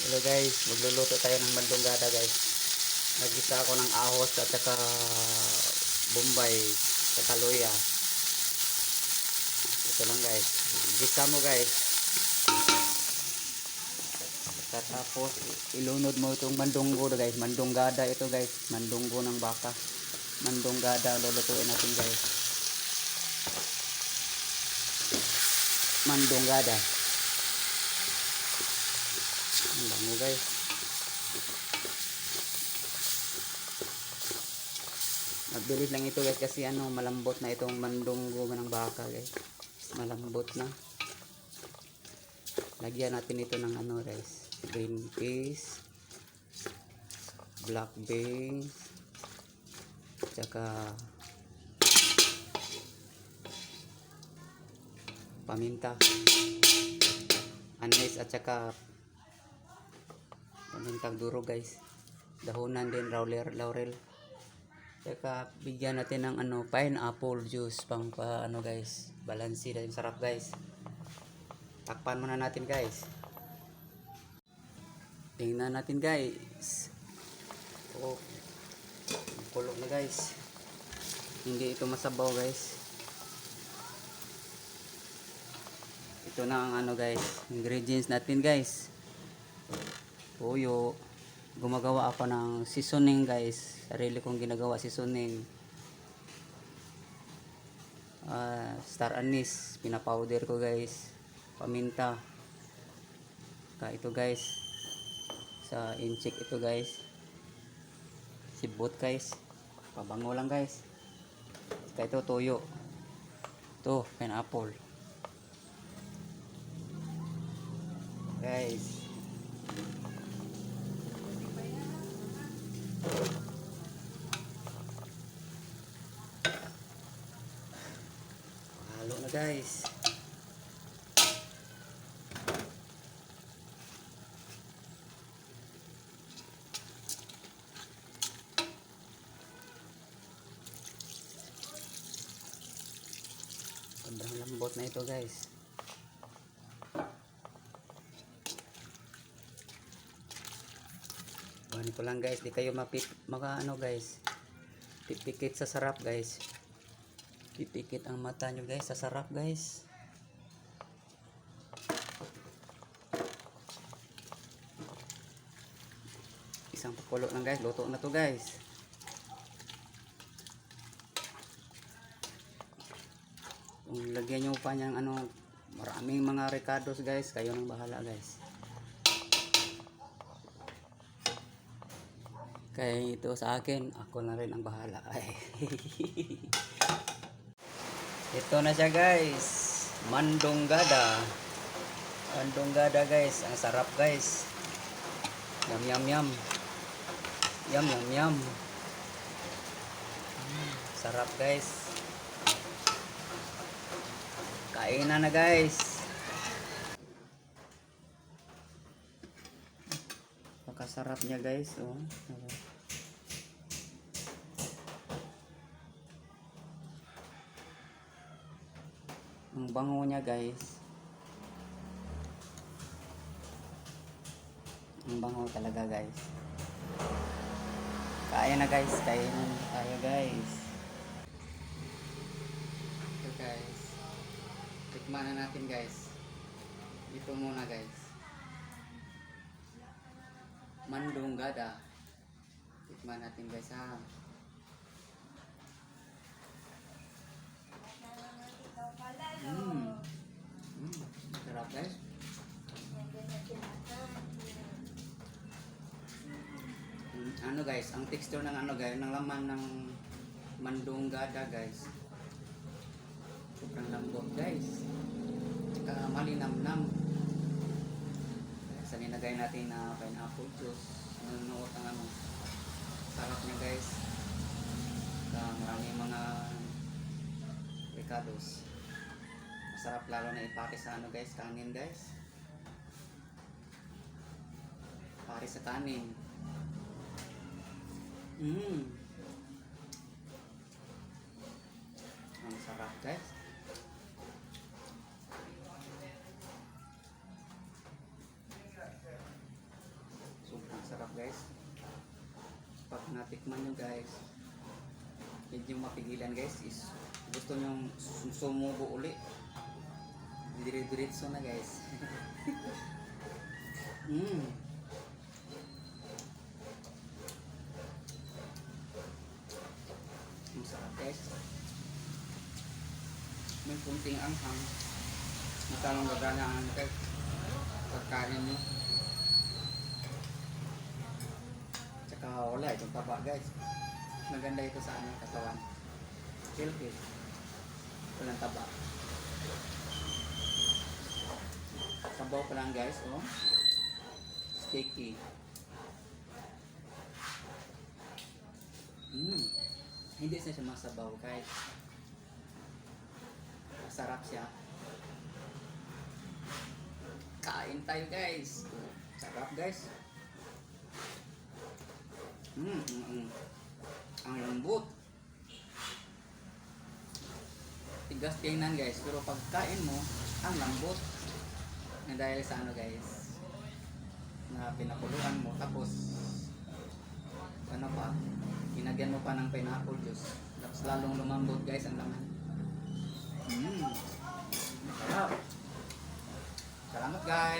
Hello guys, magluluto tayo ng mandunggada guys. Nagisa ako ng ahos at saka bombay sa kaluya. Ito lang guys. Gisa mo guys. Tapos ilunod mo itong mandunggo guys. Mandunggada ito guys. Mandunggo ng baka. Mandunggada lulutuin natin guys. Mandunggada. Ang bango guys. Mabilis lang ito guys kasi ano malambot na itong mandunggo ng baka guys. Malambot na. Lagyan natin ito ng ano guys. Green peas. Black beans. Tsaka paminta. Anis at saka pamintang duro guys. Dahunan din laurel, laurel. Tsaka bigyan natin ng ano pineapple juice pang pa, ano guys. Balansi yung sarap guys. Takpan muna natin guys. Tingnan natin guys. Oh. Kulog na guys. Hindi ito masabaw guys. Ito na ang ano guys, ingredients natin guys. Tuyo. Gumagawa ako ng seasoning guys. Sarili kong ginagawa seasoning. Ah, star anise, pinapowder ko guys. Paminta. Ka ito guys. Sa incheck ito guys. Sibot guys. Pabango lang guys. Ka ito tuyo. Ito, pineapple. Guys. Halo na guys. Sobrang lambot na ito guys. Ko lang guys, di kayo mapit, maka ano guys, pipikit sa sarap guys. Pipikit ang mata nyo guys, sa sarap guys. Isang pakulo lang guys, luto na to guys. Kung lagyan nyo pa niyang ano, maraming mga recados guys, kayo nang bahala guys. Kaya ito sa akin, ako na rin ang bahala. Ay. ito na siya guys. Mandonggada. Mandonggada guys. Ang sarap guys. Yum yum yum. Yum yum yum. Sarap guys. Kainan na guys. Napakasarap niya guys. Oh. Ang bango niya guys. Ang bango talaga guys. Kaya na guys. Kaya na tayo guys. Ito guys. Tikman na natin guys. Ito muna guys. Mandunggada. Tikman natin guys ha. Sarap guys. Mm, Ano guys, ang texture ng ano guys, ng laman ng mandunggada guys. Sobrang lambot guys. Tsaka malinamnam. Sa nilagay natin na pineapple juice. Nanunuot ang ano. Sarap niya guys. Sa maraming mga ricados. Sarap lalo na ipake sa ano guys, kanin guys. Pare sa kanin. Mmm. Ang sarap guys. Sobrang sarap guys. Pag natikman nyo guys, medyo mapigilan guys is gusto nyong sumubo uli Dire-diretso na guys. mm. Ang sarap guys. May kunting anghang. Matalong gagana ang guys. Pagkain nyo. Tsaka wala itong taba guys. Maganda ito sa aming katawan. Healthy. Walang taba. Sabaw pa lang guys, oh. Sticky. Mm. Hindi siya siya masabaw guys. Masarap siya. Kain tayo guys. Sarap guys. Mm, mm, mm. Ang lambot. Tigas tingnan guys, pero pagkain mo, ang lambot. Na dahil sa ano guys, na pinakuluan mo, tapos ano pa, ginagyan mo pa ng pineapple juice. Tapos lalong lumambot guys ang laman. Mmm. Sarap. Salamat guys.